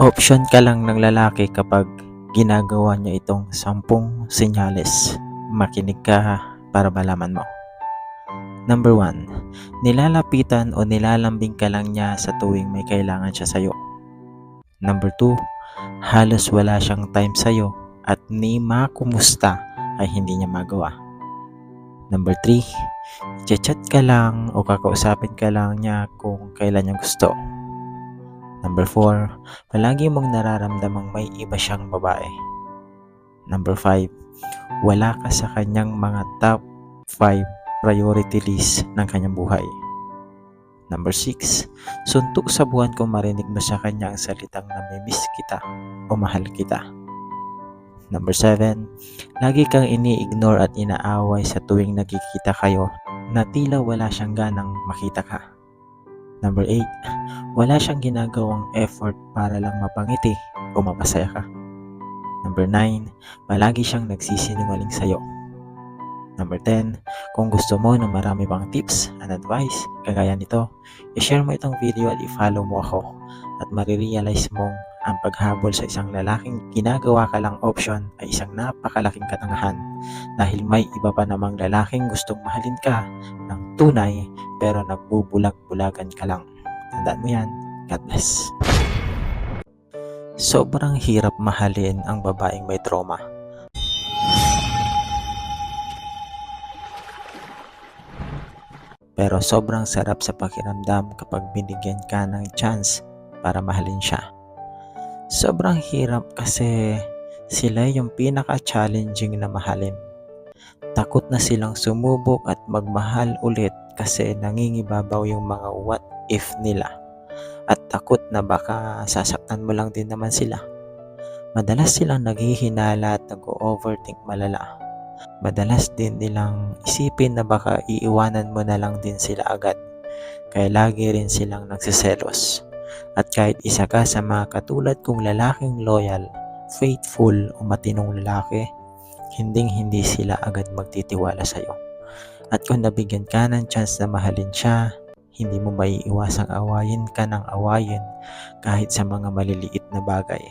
Option ka lang ng lalaki kapag ginagawa niya itong sampung senyales. Makinig ka para malaman mo. Number 1. Nilalapitan o nilalambing ka lang niya sa tuwing may kailangan siya sa'yo. Number 2. Halos wala siyang time sa'yo at ni makumusta ay hindi niya magawa. Number 3. Chat ka lang o kakausapin ka lang niya kung kailan niya gusto. Number 4. Palagi mong nararamdamang may iba siyang babae. Number 5. Wala ka sa kanyang mga top 5 priority list ng kanyang buhay. Number 6. Suntok sa buwan kung marinig mo sa kanya ang salitang namimiss kita o mahal kita. Number 7. Lagi kang ini-ignore at inaaway sa tuwing nagkikita kayo na tila wala siyang ganang makita ka. Number 8. Wala siyang ginagawang effort para lang mapangiti o mapasaya ka. Number 9. Palagi siyang nagsisinungaling sa'yo. Number 10. Kung gusto mo ng marami pang tips and advice kagaya nito, i-share mo itong video at i-follow mo ako at marirealize mong ang paghabol sa isang lalaking ginagawa ka lang option ay isang napakalaking katangahan dahil may iba pa namang lalaking gustong mahalin ka ng tunay pero nagbubulag-bulagan ka lang. Tandaan mo yan. God bless. Sobrang hirap mahalin ang babaeng may trauma. Pero sobrang sarap sa pakiramdam kapag binigyan ka ng chance para mahalin siya. Sobrang hirap kasi sila yung pinaka-challenging na mahalin. Takot na silang sumubok at magmahal ulit kasi nangingibabaw yung mga what if nila. At takot na baka sasaktan mo lang din naman sila. Madalas silang naghihinala at nag-overthink malala. Madalas din nilang isipin na baka iiwanan mo na lang din sila agad. Kaya lagi rin silang nagsiselos. At kahit isa ka sa mga katulad kong lalaking loyal, faithful o matinong lalaki, hinding hindi sila agad magtitiwala sa'yo. At kung nabigyan ka ng chance na mahalin siya, hindi mo maiiwasang awayin ka ng awayin kahit sa mga maliliit na bagay.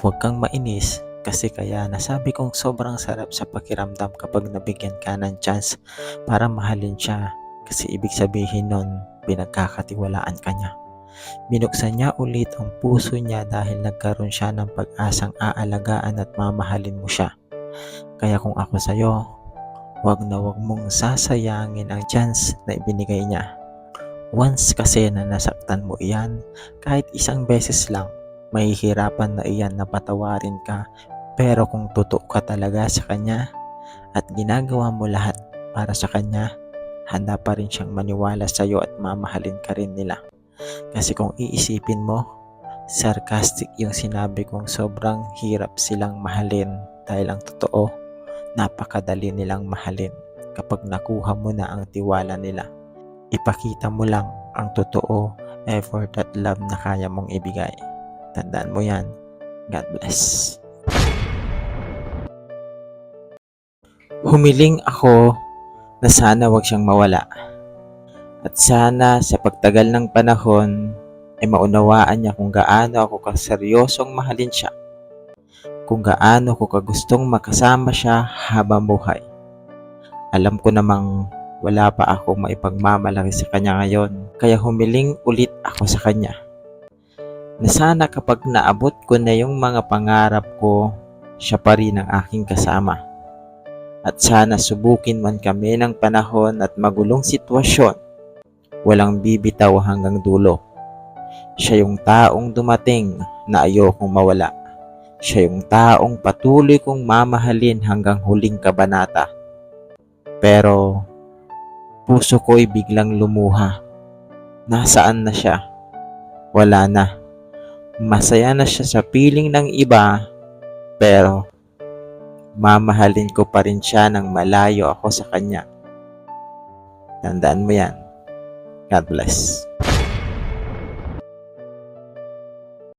Huwag kang mainis kasi kaya nasabi kong sobrang sarap sa pakiramdam kapag nabigyan ka ng chance para mahalin siya kasi ibig sabihin nun pinagkakatiwalaan ka niya. Binuksan niya ulit ang puso niya dahil nagkaroon siya ng pag-asang aalagaan at mamahalin mo siya. Kaya kung ako sa'yo, wag na wag mong sasayangin ang chance na ibinigay niya. Once kasi na nasaktan mo iyan, kahit isang beses lang, mahihirapan na iyan na patawarin ka. Pero kung totoo ka talaga sa kanya at ginagawa mo lahat para sa kanya, handa pa rin siyang maniwala sa iyo at mamahalin ka rin nila. Kasi kung iisipin mo, sarcastic yung sinabi kong sobrang hirap silang mahalin dahil ang totoo, napakadali nilang mahalin kapag nakuha mo na ang tiwala nila. Ipakita mo lang ang totoo, effort at love na kaya mong ibigay. Tandaan mo yan. God bless. Humiling ako na sana wag siyang mawala. At sana sa pagtagal ng panahon ay maunawaan niya kung gaano ako kaseryosong mahalin siya. Kung gaano ko kagustong makasama siya habang buhay. Alam ko namang wala pa ako maipagmamalaki sa kanya ngayon, kaya humiling ulit ako sa kanya. Na sana kapag naabot ko na yung mga pangarap ko, siya pa rin ang aking kasama. At sana subukin man kami ng panahon at magulong sitwasyon, walang bibitaw hanggang dulo. Siya yung taong dumating na ayokong mawala. Siya yung taong patuloy kong mamahalin hanggang huling kabanata. Pero puso ko'y biglang lumuha. Nasaan na siya? Wala na. Masaya na siya sa piling ng iba, pero mamahalin ko pa rin siya ng malayo ako sa kanya. Tandaan mo yan. God bless.